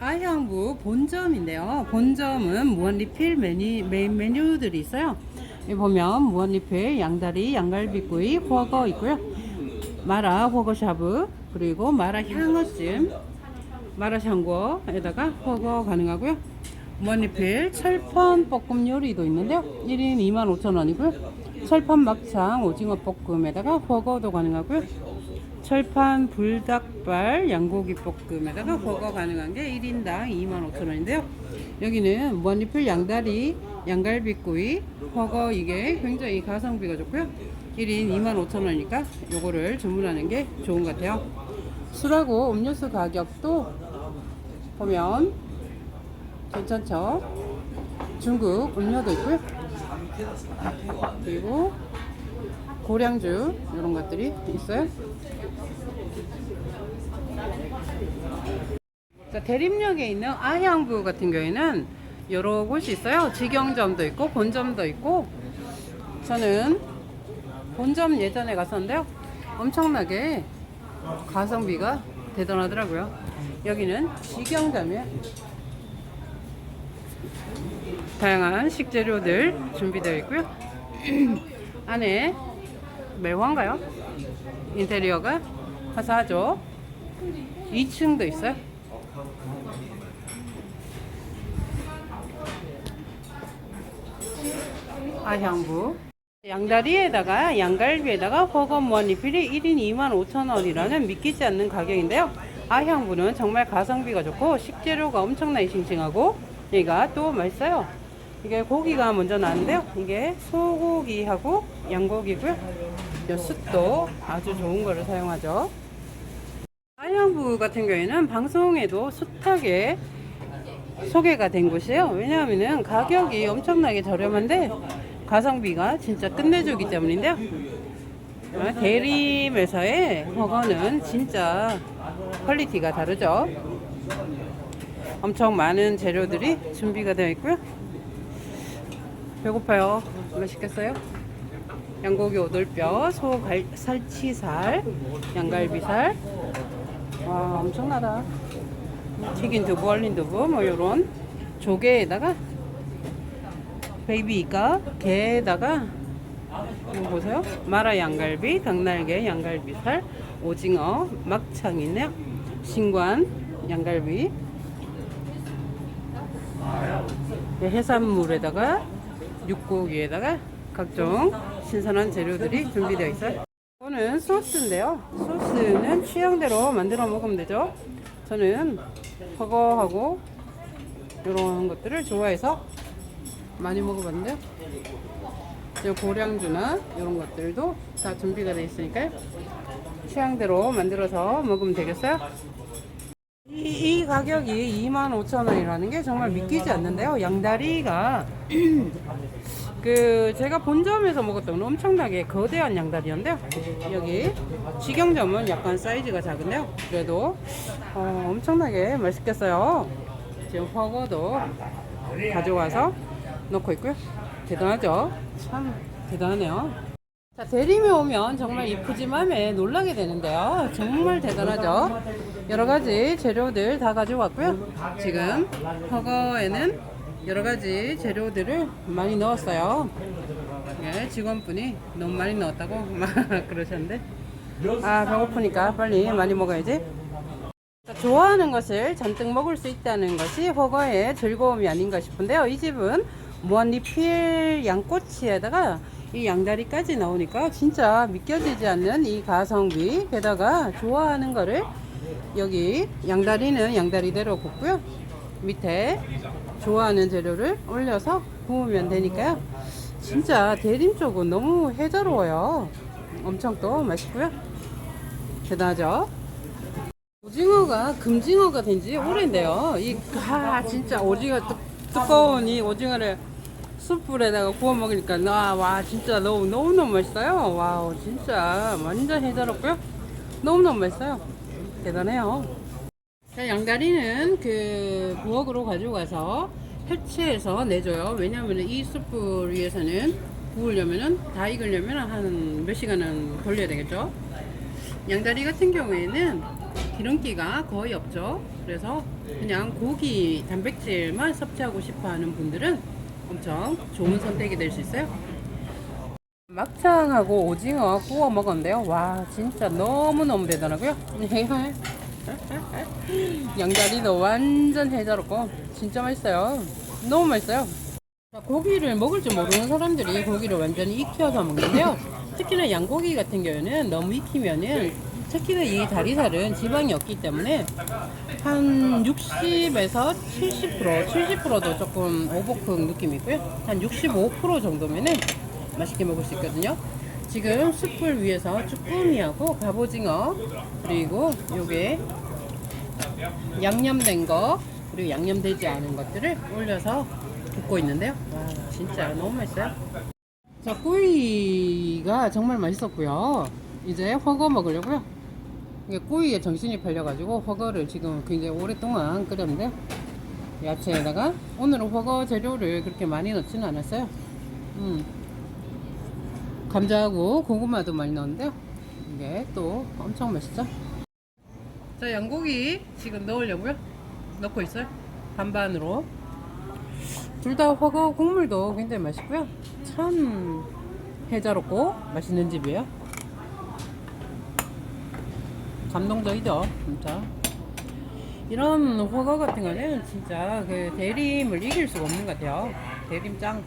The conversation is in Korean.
아향부 본점인데요. 본점은 무한리필 메뉴, 메인 메뉴들이 있어요. 여기 보면 무한리필 양다리, 양갈비구이, 허거 있고요. 마라 허거샤브 그리고 마라 향어찜, 마라 샹궈에다가 허거 가능하고요. 무한리필 철판 볶음 요리도 있는데요. 1인 25,000원이고요. 철판 막창 오징어 볶음에다가 허거도 가능하고요. 철판 불닭발 양고기 볶음에다가 버거 가능한 게 1인당 25,000원인데요. 여기는 무한리필 양다리, 양갈비구이, 버거 이게 굉장히 가성비가 좋고요. 1인 25,000원이니까 요거를 주문하는 게 좋은 것 같아요. 술하고 음료수 가격도 보면 괜찮죠? 중국 음료도 있고요. 그리고 고량주 이런 것들이 있어요. 자, 대림역에 있는 아향부 같은 경우에는 여러 곳이 있어요. 직영점도 있고 본점도 있고 저는 본점 예전에 갔었는데요. 엄청나게 가성비가 대단하더라고요. 여기는 직영점이에요. 다양한 식재료들 준비되어 있고요. 안에 매화인가요? 인테리어가 화사하죠. 2층도 있어요. 아향부 양다리에다가 양갈비에다가 허거무한 리필이 1인 25,000원이라는 믿기지 않는 가격인데요. 아향부는 정말 가성비가 좋고 식재료가 엄청나게 싱싱하고 얘가 또 맛있어요. 이게 고기가 먼저 나는데요. 이게 소고기하고 양고기고요. 이 숯도 아주 좋은 거를 사용하죠. 아향부 같은 경우에는 방송에도 숱하게 소개가 된 곳이에요. 왜냐하면 가격이 엄청나게 저렴한데 가성비가 진짜 끝내주기 때문인데요. 어, 대림에서의 허거는 진짜 퀄리티가 다르죠. 엄청 많은 재료들이 준비가 되어 있고요. 배고파요. 맛있겠어요? 양고기 오돌뼈, 소 갈, 살치살, 양갈비살. 와, 엄청나다. 튀긴 두부, 얼린 두부, 뭐 요런 조개에다가 베이비 이가 게에다가 보세요. 마라 양갈비, 닭날개, 양갈비살, 오징어, 막창 있네요. 신관, 양갈비. 네, 해산물에다가 육고기에다가 각종 신선한 재료들이 준비되어 있어요. 이거는 소스인데요. 소스는 취향대로 만들어 먹으면 되죠. 저는 허거하고 이런 것들을 좋아해서 많이 먹어봤는데요. 이 고량주나 이런 것들도 다 준비가 되어 있으니까요. 취향대로 만들어서 먹으면 되겠어요. 이, 이 가격이 25,000원이라는 게 정말 믿기지 않는데요. 양다리가 그 제가 본점에서 먹었던 건 엄청나게 거대한 양다리였는데요. 여기 직영점은 약간 사이즈가 작은데요. 그래도 어, 엄청나게 맛있겠어요. 지금 허거도 가져와서 넣고 있고요. 대단하죠? 참 대단하네요. 자, 대림에 오면 정말 이 푸짐함에 놀라게 되는데요. 정말 대단하죠? 여러 가지 재료들 다 가져왔고요. 지금 허거에는 여러 가지 재료들을 많이 넣었어요. 예, 직원분이 너무 많이 넣었다고 막 그러셨는데. 아, 배고프니까 빨리 많이 먹어야지. 자, 좋아하는 것을 잔뜩 먹을 수 있다는 것이 허거의 즐거움이 아닌가 싶은데요. 이 집은 무한리필 양꼬치에다가 이 양다리까지 나오니까 진짜 믿겨지지 않는 이 가성비 게다가 좋아하는 거를 여기 양다리는 양다리대로 굽고요. 밑에 좋아하는 재료를 올려서 구우면 되니까요. 진짜 대림 쪽은 너무 해자로워요. 엄청 또 맛있고요. 대단하죠? 오징어가 금징어가 된 지 오래인데요. 이 아, 진짜 오징어 뚜, 두꺼운 이 오징어를 숯불에다가 구워 먹으니까 와, 와 진짜 너무 너무 너무 맛있어요. 와우 진짜 완전 해자롭고요. 너무 너무 맛있어요. 대단해요. 자, 양다리는 그 부엌으로 가져가서 해체해서 내줘요. 왜냐하면 이 숯불 위에서는 구우려면은 다 익으려면 한 몇 시간은 걸려야 되겠죠. 양다리 같은 경우에는 기름기가 거의 없죠. 그래서 그냥 고기 단백질만 섭취하고 싶어 하는 분들은 엄청 좋은 선택이 될 수 있어요. 막창하고 오징어 구워 먹었는데요. 와, 진짜 너무너무 대단하고요. 양다리도 완전 해자롭고 진짜 맛있어요. 너무 맛있어요. 자, 고기를 먹을 줄 모르는 사람들이 고기를 완전히 익혀서 먹는데요. 특히나 양고기 같은 경우는 너무 익히면은 특히나 이 다리살은 지방이 없기 때문에 한 60에서 70% 70%도 조금 오버쿡 느낌이 있고요. 한 65% 정도면은 맛있게 먹을 수 있거든요. 지금 숯불 위에서 쭈꾸미하고 갑오징어 그리고 요게 양념된 거 그리고 양념되지 않은 것들을 올려서 굽고 있는데요. 와 진짜 너무 맛있어요. 자 꾸이가 정말 맛있었고요. 이제 허거 먹으려고요. 이게 꾸이에 정신이 팔려가지고 허거를 지금 굉장히 오랫동안 끓였는데요. 야채에다가 오늘은 허거 재료를 그렇게 많이 넣지는 않았어요. 음. 감자하고 고구마도 많이 넣었는데요. 이게 또 엄청 맛있죠. 자 양고기 지금 넣으려고요. 넣고 있어요. 반반으로. 둘 다 허거 국물도 굉장히 맛있고요. 참 해자롭고 맛있는 집이에요. 감동적이죠, 진짜. 이런 허거 같은 거는 진짜 그 대림을 이길 수가 없는 것 같아요. 대림 짱.